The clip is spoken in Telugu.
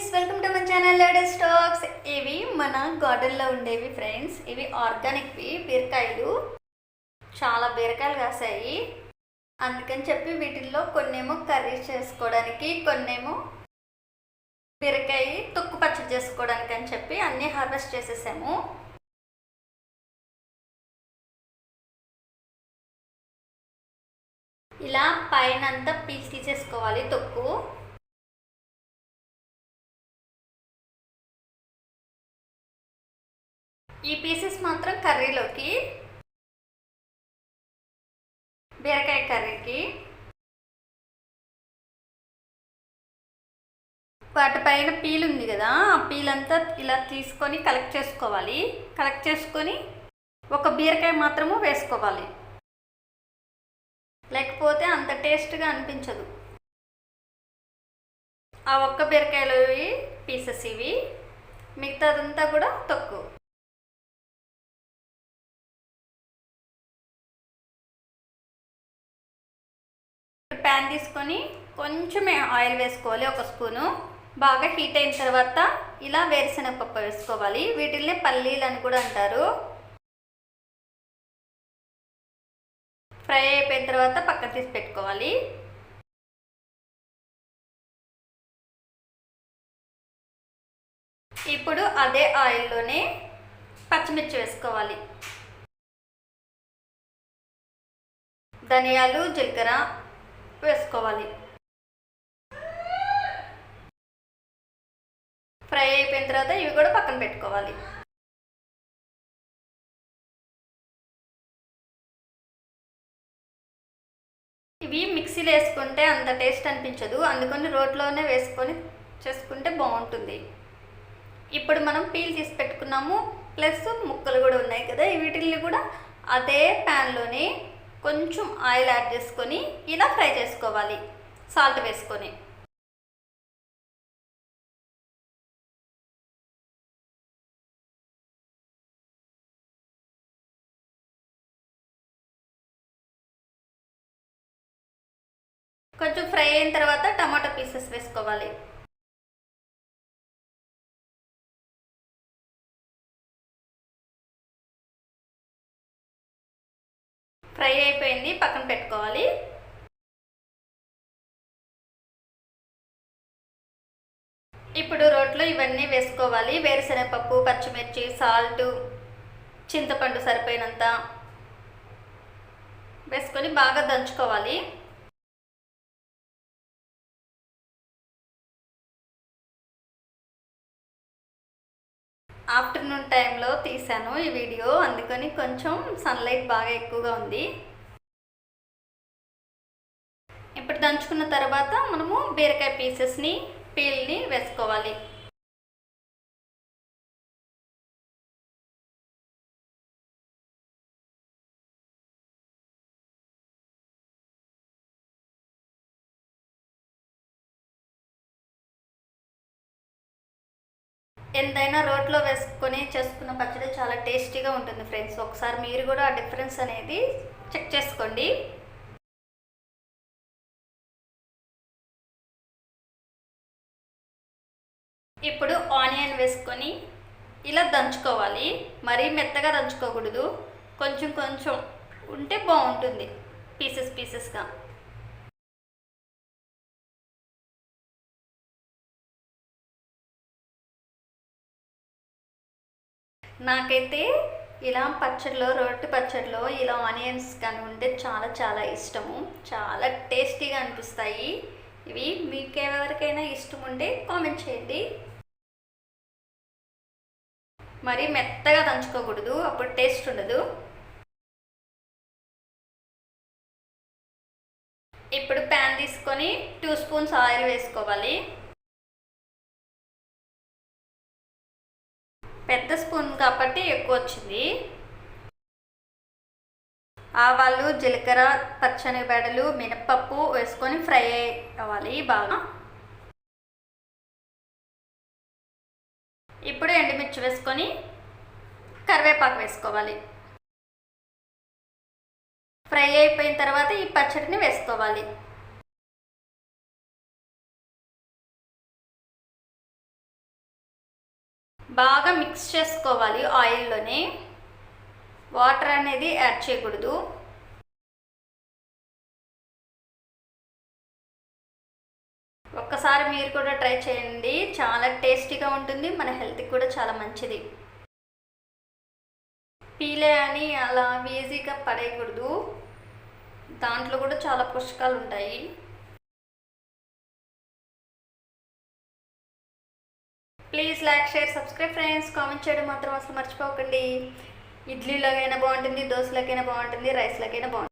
Friends welcome to my channel ladies stacks ఇవి మన గార్డెన్లో ఉండేవి ఫ్రెండ్స్. ఇవి ఆర్గానిక్వి బీరకాయలు. చాలా బీరకాయలు కాసాయి. అందుకని చెప్పి వీటిల్లో కొన్నేమో కర్రీ చేసుకోవడానికి కొన్నేమో బీరకాయ తొక్కు పచ్చడి చేసుకోవడానికి అని చెప్పి అన్నీ హార్వెస్ట్ చేసేసాము. ఇలా పైన అంతా పీస్ తీసేసుకోవాలి తొక్కు. ఈ పీసెస్ మాత్రం కర్రీలోకి బీరకాయ కర్రీకి వాటిపైన పీల్ ఉంది కదా ఆ పీల్ అంతా ఇలా తీసుకొని కలెక్ట్ చేసుకోవాలి. కలెక్ట్ చేసుకొని ఒక బీరకాయ మాత్రము వేసుకోవాలి. లేకపోతే అంత టేస్ట్గా అనిపించదు. ఆ ఒక్క బీరకాయలు పీసెస్ ఇవి. మిగతాదంతా కూడా తక్కువ. తీసుకొని కొంచెమే ఆయిల్ వేసుకోవాలి ఒక స్పూను. బాగా హీట్ అయిన తర్వాత ఇలా వేరుశనగపప్పు వేసుకోవాలి. వీటిల్ని పల్లీలు అని కూడా అంటారు. ఫ్రై అయిపోయిన తర్వాత పక్కన తీసి పెట్టుకోవాలి. ఇప్పుడు అదే ఆయిల్లోనే పచ్చిమిర్చి వేసుకోవాలి. ధనియాలు జీలకర్ర వేసుకోవాలి. ఫ్రై అయిపోయిన తర్వాత ఇవి కూడా పక్కన పెట్టుకోవాలి. ఇవి మిక్సీలో వేసుకుంటే అంత టేస్ట్ అనిపించదు. అందుకని రోట్లోనే వేసుకొని చేసుకుంటే బాగుంటుంది. ఇప్పుడు మనం పీల్ తీసి పెట్టుకున్నాము. ప్లస్ ముక్కలు కూడా ఉన్నాయి కదా వీటిల్ని కూడా అదే ప్యాన్లోనే కొంచెం ఆయిల్ యాడ్ చేసుకొని ఇలా ఫ్రై చేసుకోవాలి. సాల్ట్ వేసుకొని. కొంచెం ఫ్రై అయిన తర్వాత టమాటో పీసెస్ వేసుకోవాలి. ఫ్రై అయిపోయింది పక్కన పెట్టుకోవాలి. ఇప్పుడు రోట్లో ఇవన్నీ వేసుకోవాలి. వేరుశనగపప్పు పచ్చిమిర్చి సాల్ట్ చింతపండు సరిపోయినంత వేసుకొని బాగా దంచుకోవాలి. ఆఫ్టర్నూన్ టైంలో తీశాను ఈ వీడియో. అందుకని కొంచెం సన్లైట్ బాగా ఎక్కువగా ఉంది. ఇప్పుడు దంచుకున్న తర్వాత మనము బీరకాయ పీసెస్ని పీల్ని వేసుకోవాలి. ఎంతైనా రోట్లో వేసుకొని చేసుకున్న పచ్చడి చాలా టేస్టీగా ఉంటుంది ఫ్రెండ్స్. ఒకసారి మీరు కూడా ఆ డిఫరెన్స్ అనేది చెక్ చేసుకోండి. ఇప్పుడు ఆనియన్ వేసుకొని ఇలా దంచుకోవాలి. మరీ మెత్తగా దంచుకోకూడదు. కొంచెం కొంచెం ఉంటే బాగుంటుంది. పీసెస్ పీసెస్గా. నాకైతే ఇలా పచ్చడిలో రొట్టె పచ్చడిలో ఇలా ఆనియన్స్ కానీ ఉంటే చాలా చాలా ఇష్టము. చాలా టేస్టీగా అనిపిస్తాయి. ఇవి మీకు ఎవరికైనా ఇష్టం ఉంటే కామెంట్ చేయండి. మరి మెత్తగా దంచుకోకూడదు అప్పుడు టేస్ట్ ఉండదు. ఇప్పుడు ప్యాన్ తీసుకొని టూ స్పూన్స్ ఆయిల్ వేసుకోవాలి. పెద్ద స్పూన్ కాబట్టి ఎక్కువ వచ్చింది. ఆవాలు జీలకర్ర పచ్చని బెడలు మినపప్పు వేసుకొని ఫ్రై అవ్వాలి బాగా. ఇప్పుడు ఎండుమిర్చి వేసుకొని కరివేపాకు వేసుకోవాలి. ఫ్రై అయిపోయిన తర్వాత ఈ పచ్చడిని వేసుకోవాలి. బాగా మిక్స్ చేసుకోవాలి ఆయిల్లోనే వాటర్ అనేది యాడ్ చేయకూడదు. ఒక్కసారి మీరు కూడా ట్రై చేయండి. చాలా టేస్టీగా ఉంటుంది. మన హెల్త్కి కూడా చాలా మంచిది. పీలే అని అలా ఈజీగా పడేయకూడదు. దాంట్లో కూడా చాలా పోషకాలు ఉంటాయి. Please like share subscribe friends comment చేయడం మాత్రం అసలు మర్చిపోకండి. ఇడ్లీలోకైనా బాగుంటుంది దోశలకైనా బాగుంటుంది రైస్లకైనా బాగుంటుంది.